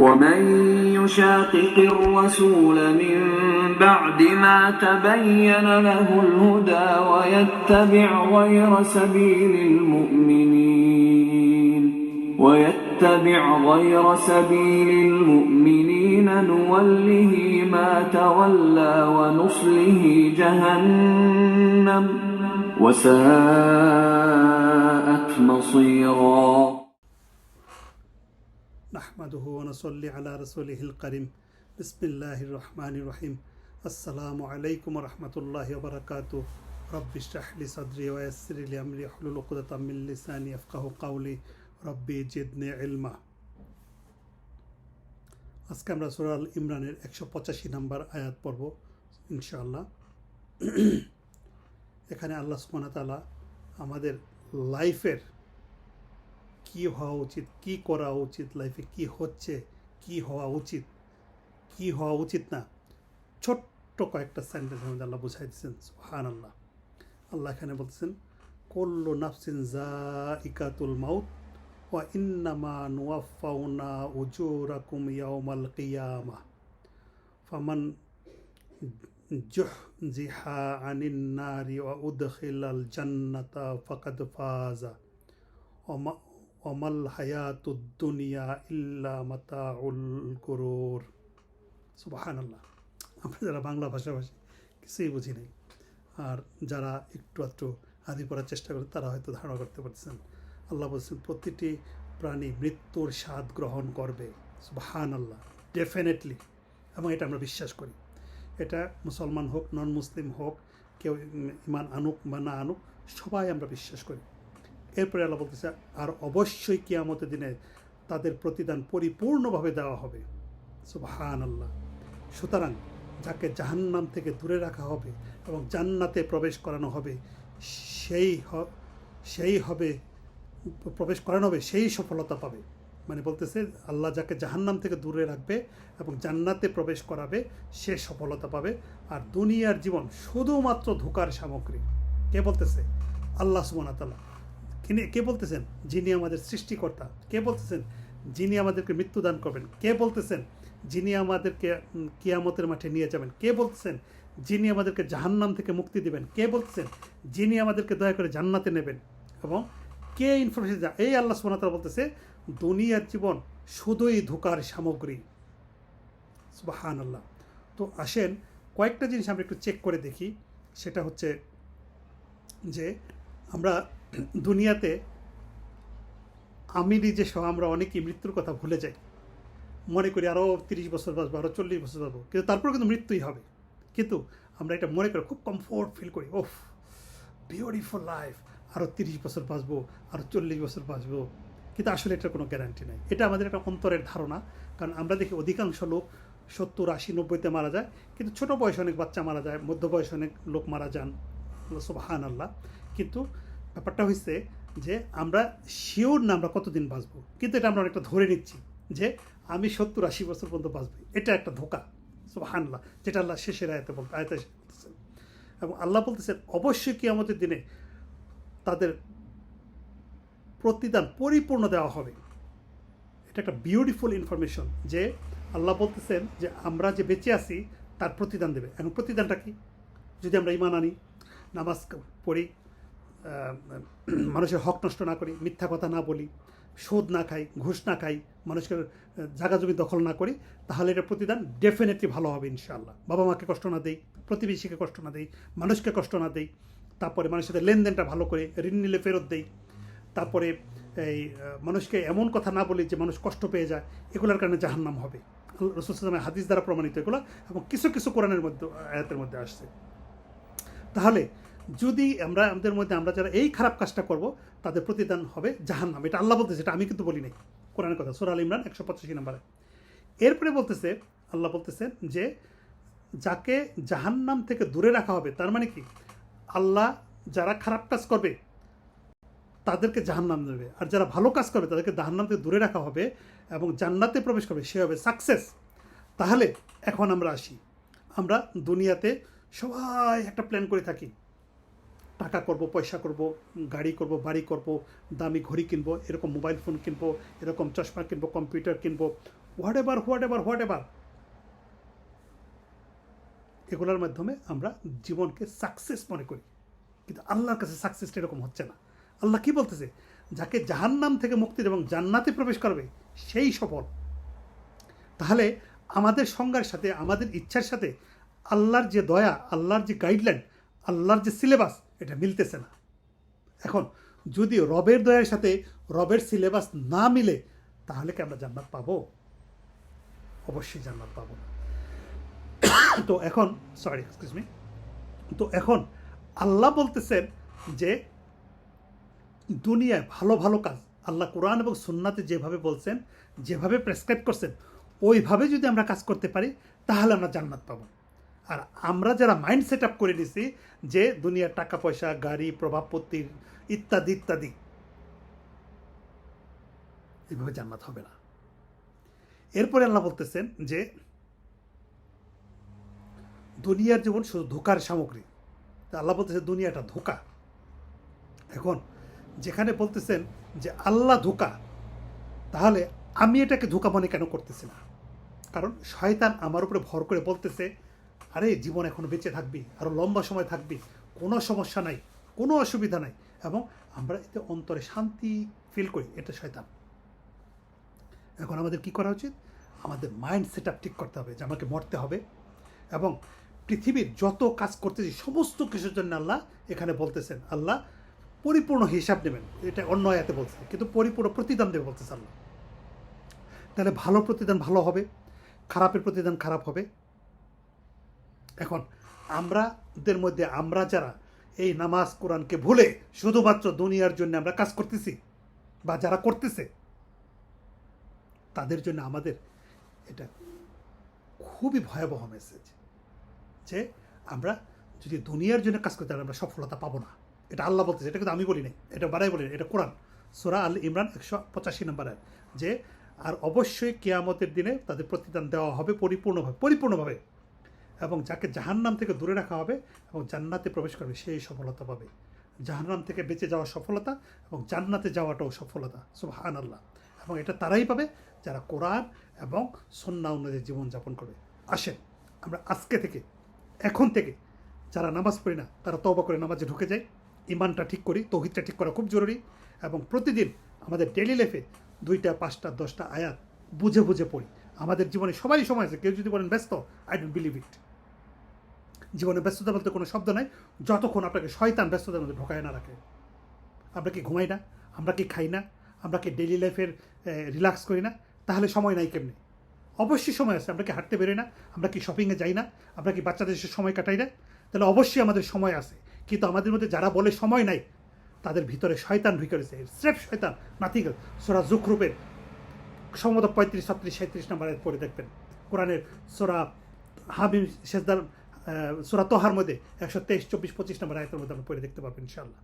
ومن يشاقق الرسول من بعد ما تبين له الهدى ويتبع غير سبيل المؤمنين ويتبع غير سبيل المؤمنين نوله ما تولى ونصله جهنم وساءت مصيرا নাহমাদুহু আজকে আমরা সুরাল ইমরানের একশো পঁচাশি নম্বর আয়াত পর্ব ইনশাআল্লাহ। এখানে আল্লাহ সুমানা আমাদের লাইফের কি হওয়া উচিত? কি করা উচিত লাইফে কি হচ্ছে? কি হওয়া উচিত? কি হওয়া উচিত না? ছোট্ট কয়েকটা সেন্টেন্স মধ্যে আল্লাহ বুঝাই দিচ্ছেন হান আল্লাহ আল্লাহ এখানে বলতেছেন, কল্লু নাফসিন জা ইকাতুল মাউত, ওয়া ইন্নামা নুয়াফাউনা উজুরাকুম ইয়াউমাল কিয়ামা। ফামান জুহজিহা আনিন নারি ওয়া উদখিলাল জান্নাতা ফাকাদ ফাজা। ওমা অমাল হায়াতুদ দুনিয়া ইল্লা মাতাউল গুরুর। সুবাহান আল্লাহ আমরা যারা বাংলা ভাষাভাষী কিছুই বুঝি নাই। আর যারা একটু একটু আদি পড়ার চেষ্টা করে, তারা হয়তো ধারণা করতে পারছেন আল্লাহ বলছেন, প্রতিটি প্রাণী মৃত্যুর স্বাদ গ্রহণ করবে। সুবাহান আল্লাহ ডেফিনেটলি এবং এটা আমরা বিশ্বাস করি। এটা মুসলমান হোক নন মুসলিম হোক, কেউ ইমান আনুক বা না আনুক, সবাই আমরা বিশ্বাস করি। এরপরে আল্লাহ বলতেছে, আর অবশ্যই কিয়ামতের দিনে তাদের প্রতিদান পরিপূর্ণভাবে দেওয়া হবে। সুবাহান আল্লাহ সুতরাং যাকে জাহান্নাম থেকে দূরে রাখা হবে এবং জান্নাতে প্রবেশ করানো হবে, সেই সেই হবে, প্রবেশ করানো হবে, সেই সফলতা পাবে। মানে বলতেছে, আল্লাহ যাকে জাহান্নাম থেকে দূরে রাখবে এবং জান্নাতে প্রবেশ করাবে, সে সফলতা পাবে। আর দুনিয়ার জীবন শুধুমাত্র ধোকার সামগ্রী। কে বলতেছে? আল্লাহ সুবহানাহু কিনে কে বলতেছেন? যিনি আমাদের সৃষ্টিকর্তা। কে বলতেছেন? যিনি আমাদেরকে মৃত্যুদান করবেন। কে বলতেছেন? যিনি আমাদেরকে কিয়ামতের মাঠে নিয়ে যাবেন। কে বলতেছেন? যিনি আমাদেরকে জাহান্নাম থেকে মুক্তি দিবেন। কে বলতেছেন? যিনি আমাদেরকে দয়া করে জান্নাতে নেবেন। এবং কে ইনফরমেশন এই আল্লাহ সোনাতারা বলতেছে, দুনিয়ার জীবন শুধুই ধোকার সামগ্রী। সুবাহান আল্লাহ তো আসেন, কয়েকটা জিনিস আমরা একটু চেক করে দেখি। সেটা হচ্ছে যে আমরা দুনিয়াতে আমি নিজে সহ আমরা অনেকেই মৃত্যুর কথা ভুলে যাই। মনে করি আরও তিরিশ বছর বাঁচবো আরও চল্লিশ বছর বাঁচবো। কিন্তু তারপর কিন্তু মৃত্যুই হবে। কিন্তু আমরা এটা মনে করি খুব কমফোর্ট ফিল করি, ওফ বিউটিফুল লাইফ আরও তিরিশ বছর বাঁচবো আরও চল্লিশ বছর বাঁচবো। কিন্তু আসলে এটার কোনো গ্যারান্টি নাই। এটা আমাদের একটা অন্তরের ধারণা, কারণ আমরা দেখি অধিকাংশ লোক সত্তর, আশি, নব্বইতে মারা যায়, কিন্তু ছোট বয়সে অনেক বাচ্চা মারা যায় মধ্য বয়সে অনেক লোক মারা যান সুবাহান আল্লাহ কিন্তু ব্যাপারটা হচ্ছে যে আমরা শিওর না আমরা কতদিন বাঁচবো। কিন্তু এটা আমরা অনেকটা ধরে নিচ্ছি যে আমি সত্তর আশি বছর পর্যন্ত বাঁচবো। এটা একটা ধোকা। সুবাহান্লাহ যেটা আল্লাহ শেষের আয়তে বলতে আয়তে এবং আল্লাহ বলতেছেন, অবশ্যই কি আমাদের দিনে তাদের প্রতিদান পরিপূর্ণ দেওয়া হবে। এটা একটা বিউটিফুল ইনফরমেশন যে আল্লাহ বলতেছেন যে আমরা যে বেঁচে আছি, তার প্রতিদান দেবে। এখন প্রতিদানটা কি? যদি আমরা ইমান আনি, নামাজ পড়ি মানুষের হক নষ্ট না করি, মিথ্যা কথা না বলি, সুদ না খাই, ঘুষ না খাই, মানুষকে জাগা জমি দখল না করি, তাহলে এটা প্রতিদান ডেফিনেটলি ভালো হবে ইনশাআল্লাহ। বাবা মাকে কষ্ট না দেই, প্রতিবেশীকে কষ্ট না দেই, মানুষকে কষ্ট না দেই, তারপরে মানুষের সাথে লেনদেনটা ভালো করে ঋণ নিলে ফেরত দেই, তারপরে এই মানুষকে এমন কথা না বলি যে মানুষ কষ্ট পেয়ে যায়, এগুলোর কারণে জাহান্নাম হবে। রসুল সালামের হাদিস দ্বারা প্রমাণিত এগুলো এবং কিছু কিছু কোরআনের মধ্যে, আয়াতের মধ্যে আসছে। তাহলে যদি আমরা, আমাদের মধ্যে আমরা যারা এই খারাপ কাজটা করব, তাদের প্রতিদান হবে জাহান্নাম। এটা আল্লাহ বলতেছে, এটা আমি কিন্তু বলি নাই। কোরআনের কথা, সুরা আল ইমরান একশো পঁচাশি নম্বরে। এরপরে বলতেছে, আল্লাহ বলতেছে যে, যাকে জাহান্নাম থেকে দূরে রাখা হবে, তার মানে কি? আল্লাহ যারা খারাপ কাজ করবে, তাদেরকে জাহান্নাম দেবে। আর যারা ভালো কাজ করবে, তাদেরকে জাহান্নাম থেকে দূরে রাখা হবে এবং জান্নাতে প্রবেশ করবে, সে হবে সাকসেস তাহলে এখন আমরা আসি। আমরা দুনিয়াতে সবাই একটা প্ল্যান করে থাকি। টাকা করব, পয়সা করব, গাড়ি করব, বাড়ি করব, দামি ঘড়ি কিনবো, এরকম মোবাইল ফোন কিনবো, এরকম চশমা কিনবো কম্পিউটার কিনবো whatever whatever whatever এগুলোর মাধ্যমে আমরা জীবনকে সাকসেস মনে করি। কিন্তু আল্লাহর কাছে সাকসেসটা এরকম হচ্ছে না। আল্লাহ কি বলতেছে? যাকে জাহান্নাম থেকে মুক্তি এবং জান্নাতে প্রবেশ করবে, সেই সফল। তাহলে আমাদের সংজ্ঞার সাথে, আমাদের ইচ্ছার সাথে, আল্লাহর যে দয়া, আল্লাহর যে গাইডলাইন আল্লাহর যে সিলেবাস এটা মিলতেছে না। এখন যদি রবের দয়ার সাথে রবের সিলেবাস না মিলে, তাহলে কি আমরা জান্নাত পাবো? অবশ্যই জান্নাত পাবো তো এখন সরি এক্সকিউজ মি তো এখন আল্লাহ বলতেছেন যে, দুনিয়ায় ভালো ভালো কাজ আল্লাহ কোরআন এবং সুন্নাতে যেভাবে বলছেন, যেভাবে প্রেসক্রাইব করছেন, ওইভাবে যদি আমরা কাজ করতে পারি, তাহলে আমরা জান্নাত পাবো। আর আমরা যারা মাইন্ড সেট আপ করে নিছি যে দুনিয়ার টাকা পয়সা গাড়ি প্রভাবপত্তির ইত্যাদি ইত্যাদি এইভাবে জান্নাত হবে না। এরপরে আল্লাহ বলতেছেন যে দুনিয়ার জীবন শুধু ধোকার সামগ্রী। আল্লাহ বলতেছে দুনিয়াটা ধোকা। এখন যেখানে বলতেছেন যে আল্লাহ ধোকা, তাহলে আমি এটাকে ধোকা মনে কেন করতেছি না? কারণ শয়তান আমার উপরে ভর করে বলতেছে আরে জীবন এখনও বেঁচে থাকবি আরও লম্বা সময় থাকবি, কোনো সমস্যা নাই, কোনো অসুবিধা নাই। এবং আমরা এতে অন্তরে শান্তি ফিল করি, এটা শয়তান। এখন আমাদের কি করা উচিত? আমাদের মাইন্ড সেট আপ ঠিক করতে হবে যে আমাকে মরতে হবে। এবং পৃথিবীর যত কাজ করতেছি, সমস্ত কিছুর জন্য আল্লাহ এখানে বলতেছেন, আল্লাহ পরিপূর্ণ হিসাব নেবেন। এটা অন্য আয়াতে বলছে, কিন্তু পরিপূর্ণ প্রতিদান দেবে বলতেছে আল্লাহ। তাহলে ভালো প্রতিদান ভালো হবে, খারাপের প্রতিদান খারাপ হবে। এখন আমরাদের মধ্যে আমরা যারা এই নামাজ কোরআনকে ভুলে শুধুমাত্র দুনিয়ার জন্য আমরা কাজ করতেছি বা যারা করতেছে, তাদের জন্য আমাদের এটা খুবই ভয়াবহ মেসেজ যে আমরা যদি দুনিয়ার জন্য কাজ করতে আমরা সফলতা পাবো না। এটা আল্লাহ বলতেছে, এটা কিন্তু আমি বলি নাই, এটা বারাই বলি এটা কোরআন। সোরা আল ইমরান একশো পঁচাশি নম্বরের যে, আর অবশ্যই কেয়ামতের দিনে তাদের প্রতিদান দেওয়া হবে পরিপূর্ণভাবে পরিপূর্ণভাবে। এবং যাকে জাহান্নাম থেকে দূরে রাখা হবে এবং জান্নাতে প্রবেশ করবে, সেই সফলতা পাবে। জাহান্নাম থেকে বেঁচে যাওয়া সফলতা এবং জান্নাতে যাওয়াটাও সফলতা সুবহান আল্লাহ এবং এটা তারাই পাবে যারা কোরআন এবং সন্না অনুযায়ী জীবনযাপন করবে। আসেন, আমরা আজকে থেকে, এখন থেকে যারা নামাজ পড়ি না, তারা তবা করে নামাজে ঢুকে যায়। ইমানটা ঠিক করি, তৌহিদটা ঠিক করা খুব জরুরি এবং প্রতিদিন আমাদের ডেলি লাইফে দুইটা, পাঁচটা, দশটা আয়াত বুঝে বুঝে পড়ি। আমাদের জীবনে সবাই সময় আছে, কেউ যদি বলেন, ব্যস্ত আই ডোন্ট বিলিভ ইট জীবনে ব্যস্ততা বলতে কোনো শব্দ নাই, যতক্ষণ আপনাকে শয়তান ব্যস্ততার মধ্যে ঢোকায় না রাখে। আমরা কি ঘুমাই না? আমরা কি খাই না? আমরা কি ডেইলি লাইফের রিল্যাক্স করি না? তাহলে সময় নাই কেমনি? অবশ্যই সময় আছে, আমরা কি হাঁটতে বেরোই না? আমরা কি শপিংয়ে যাই না? আমরা কি বাচ্চাদের সময় কাটাই না? তাহলে অবশ্যই আমাদের সময় আছে। কিন্তু আমাদের মধ্যে যারা বলে সময় নাই, তাদের ভিতরে শয়তান ঢুকে রয়েছে। স্রেফ শয়তান নাথিং সোরা জুখরুপের সম্ভবত পঁয়ত্রিশ, ছত্রিশ সাঁত্রিশ নম্বরের পরে দেখবেন। কোরআনের সোরা হাবিম শেষদার সোরা তোহার মধ্যে একশো তেইশ, চব্বিশ, পঁচিশ নম্বর আয়তের মধ্যে আপনি পড়ে দেখতে পাবেন ইনশাল্লাহ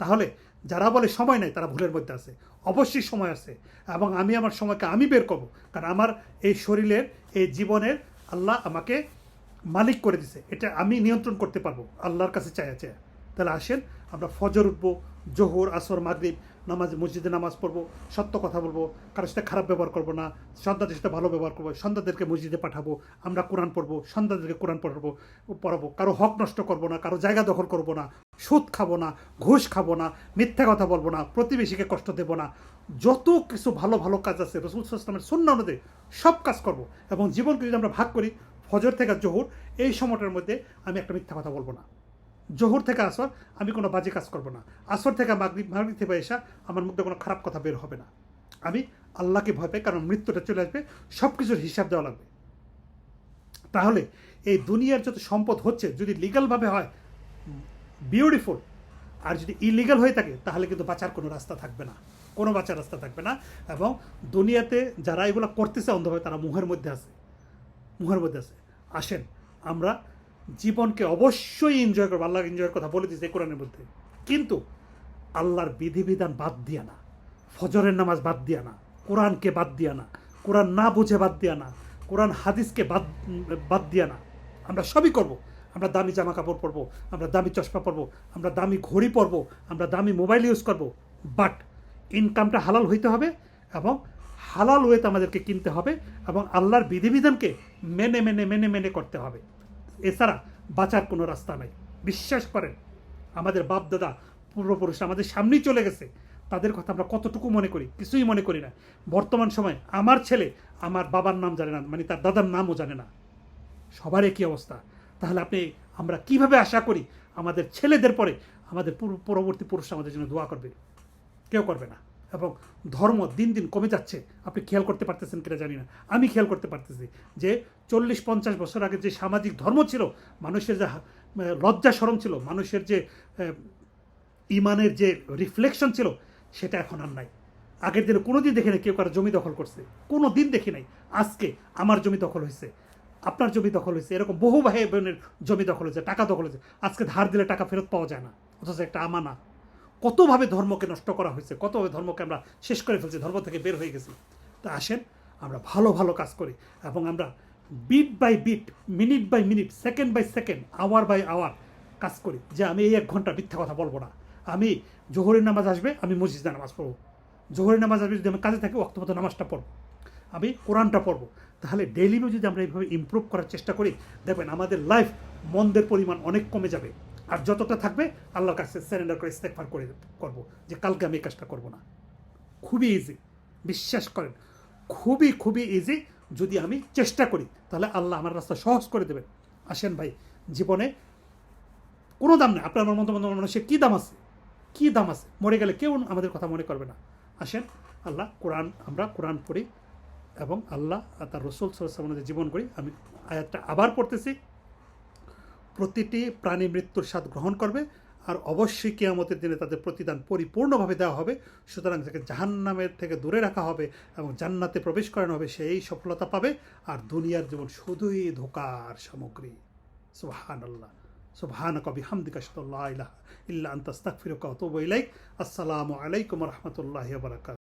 তাহলে যারা বলে সময় নাই, তারা ভুলের মধ্যে আছে। অবশ্যই সময় আছে এবং আমি আমার সময়কে আমি বের করব, কারণ আমার এই শরীরের, এই জীবনের আল্লাহ আমাকে মালিক করে দিছে। এটা আমি নিয়ন্ত্রণ করতে পারব, আল্লাহর কাছে চাই আছে তাহলে আসেন, আমরা ফজর উঠবো, জোহর, আসর, মাগরিব নামাজ, মসজিদে নামাজ পড়ব, সত্য কথা বলব, কারোর সাথে খারাপ ব্যবহার করব না, সন্তানদের সাথে ভালো ব্যবহার করব, সন্তানদেরকে মসজিদে পাঠাবো, আমরা কোরআন পড়ব, সন্তানদেরকে কোরআন পড়াবো পড়াবো। কারও হক নষ্ট করব না, কারও জায়গা দখল করব না, সুদ খাব না, ঘুষ খাব না, মিথ্যা কথা বলব না, প্রতিবেশীকে কষ্ট দেবো না। যত কিছু ভালো ভালো কাজ আছে, রসুল ইসলামের শূন্য অনুযায়ী সব কাজ করব এবং জীবনকে যদি আমরা ভাগ করি, ফজর থেকে জোহর, এই সময়টার মধ্যে আমি একটা মিথ্যা কথা বলব না। জোহর থেকে আসর, আমি কোনো বাজে কাজ করব না। আসর থেকে মাগরিব মাগরিব থেকে এসা আমার মধ্যে কোনো খারাপ কথা বের হবে না। আমি আল্লাহকে ভয় পাই, কারণ মৃত্যুটা চলে আসবে সব কিছুর হিসাব দেওয়া লাগবে। তাহলে এই দুনিয়ার যত সম্পদ হচ্ছে, যদি লিগালভাবে হয় বিউটিফুল আর যদি ইলিগাল হয়ে থাকে, তাহলে কিন্তু বাঁচার কোনো রাস্তা থাকবে না। কোনো বাঁচার রাস্তা থাকবে না। এবং দুনিয়াতে যারা এগুলো করতেছে অন্ধভাবে, তারা মুহের মধ্যে আছে। মুহের মধ্যে আছে। আসেন, আমরা জীবনকে অবশ্যই এনজয় করব আল্লাহ এনজয়ের কথা বলে এই কোরআনের মধ্যে। কিন্তু আল্লাহর বিধিবিধান বাদ দিয়া না। ফজরের নামাজ বাদ দিয়া না। কোরআনকে বাদ দিয়া না। কোরআন না বুঝে বাদ দিয়া না। কোরআন হাদিসকে বাদ বাদ দিয়া না। আমরা সবই করব। আমরা দামি জামা কাপড় পরবো, আমরা দামি চশমা পরবো, আমরা দামি ঘড়ি পরবো, আমরা দামি মোবাইল ইউজ করব। বাট ইনকামটা হালাল হইতে হবে এবং হালাল ওয়েতে আমাদেরকে কিনতে হবে এবং আল্লাহর বিধিবিধানকে মেনে মেনে মেনে মেনে করতে হবে। এছাড়া বাঁচার কোনো রাস্তা নাই। বিশ্বাস করেন, আমাদের বাপ দাদা পূর্বপুরুষ আমাদের সামনেই চলে গেছে। তাদের কথা আমরা কতটুকু মনে করি? কিছুই মনে করি না। বর্তমান সময় আমার ছেলে আমার বাবার নাম জানে না মানে তার দাদার নামও জানে না। সবার একই অবস্থা। তাহলে আপনি, আমরা কীভাবে আশা করি আমাদের ছেলেদের পরে আমাদের পূর্ব- পরবর্তী পুরুষ আমাদের জন্য দোয়া করবে? কেউ করবে না। এবং ধর্ম দিন দিন কমে যাচ্ছে। আপনি খেয়াল করতে পারতেছেন কিনা জানি না। আমি খেয়াল করতে পারতেছি যে চল্লিশ পঞ্চাশ বছর আগে যে সামাজিক ধর্ম ছিল, মানুষের যে লজ্জা সরম ছিল, মানুষের যে ইমানের যে রিফ্লেকশন ছিল, সেটা এখন আর নাই। আগের দিনে কোনো দিন দেখি নাই কেউ কারও জমি দখল করছে। কোনো দিন দেখি নাই। আজকে আমার জমি দখল হয়েছে, আপনার জমি দখল হয়েছে, এরকম বহু ভাই বোনের জমি দখল হয়েছে, টাকা দখল হয়েছে। আজকে ধার দিলে টাকা ফেরত পাওয়া যায় না, অথচ একটা আমানা কতভাবে ধর্মকে নষ্ট করা হয়েছে, কতভাবে ধর্মকে আমরা শেষ করে ফেলছি, ধর্ম থেকে বের হয়ে গেছি। তা আসেন, আমরা ভালো ভালো কাজ করি এবং আমরা bit by bit minute by minute second by second hour by hour কাজ করি। যে আমি এই এক ঘণ্টা মিথ্যা কথা বলব না। আমি জোহরের নামাজ আসবে, আমি মসজিদে নামাজ পড়ব। জোহরের নামাজ আসবে, যদি আমি কাজে থাকি অক্তমতো নামাজটা পড়ব। আমি কোরআনটা পড়ব। তাহলে ডেইলি যদি আমরা এইভাবে ইমপ্রুভ করার চেষ্টা করি, দেখবেন আমাদের লাইফ মন্দের পরিমাণ অনেক কমে যাবে। আর যতটা থাকবে, আল্লাহর কাছে স্যারেন্ডার করে ইস্তেকফার করে করব। যে কালকে আমি এই কাজটা করব না। খুবই ইজি বিশ্বাস করেন, খুবই খুবই ইজি যদি আমি চেষ্টা করি, তাহলে আল্লাহ আমার রাস্তা সহজ করে দেবেন। আসেন ভাই, জীবনে কোনো দাম নেই। আপনার আমার মতো মতো মানুষের কী দাম আছে? কী দাম আছে? মরে গেলে কেউ আমাদের কথা মনে করবে না। আসেন, আল্লাহ কোরআন, আমরা কোরআন পড়ি এবং আল্লাহ তার রসুল সাল্লামের জীবন করি। আমি আয়াতটা আবার পড়তেছি। প্রতিটি প্রাণী মৃত্যুর স্বাদ গ্রহণ করবে আর অবশ্যই কেয়ামতের দিনে তাদের প্রতিদান পরিপূর্ণভাবে দেওয়া হবে। সুতরাং তাকে জাহান্নামের থেকে দূরে রাখা হবে এবং জান্নাতে প্রবেশ করানো হবে, সেই সফলতা পাবে আর দুনিয়ার জীবন শুধুই ধোকার সামগ্রী। সুবহান আল্লাহ সুবহান কবি হামদিকা সাল্লাহ ইল্লা আন্তাস্তাক ফিরকা তো বইলাই আসসালামু আলাইকুম রহমতুল্লাহ বারাকাত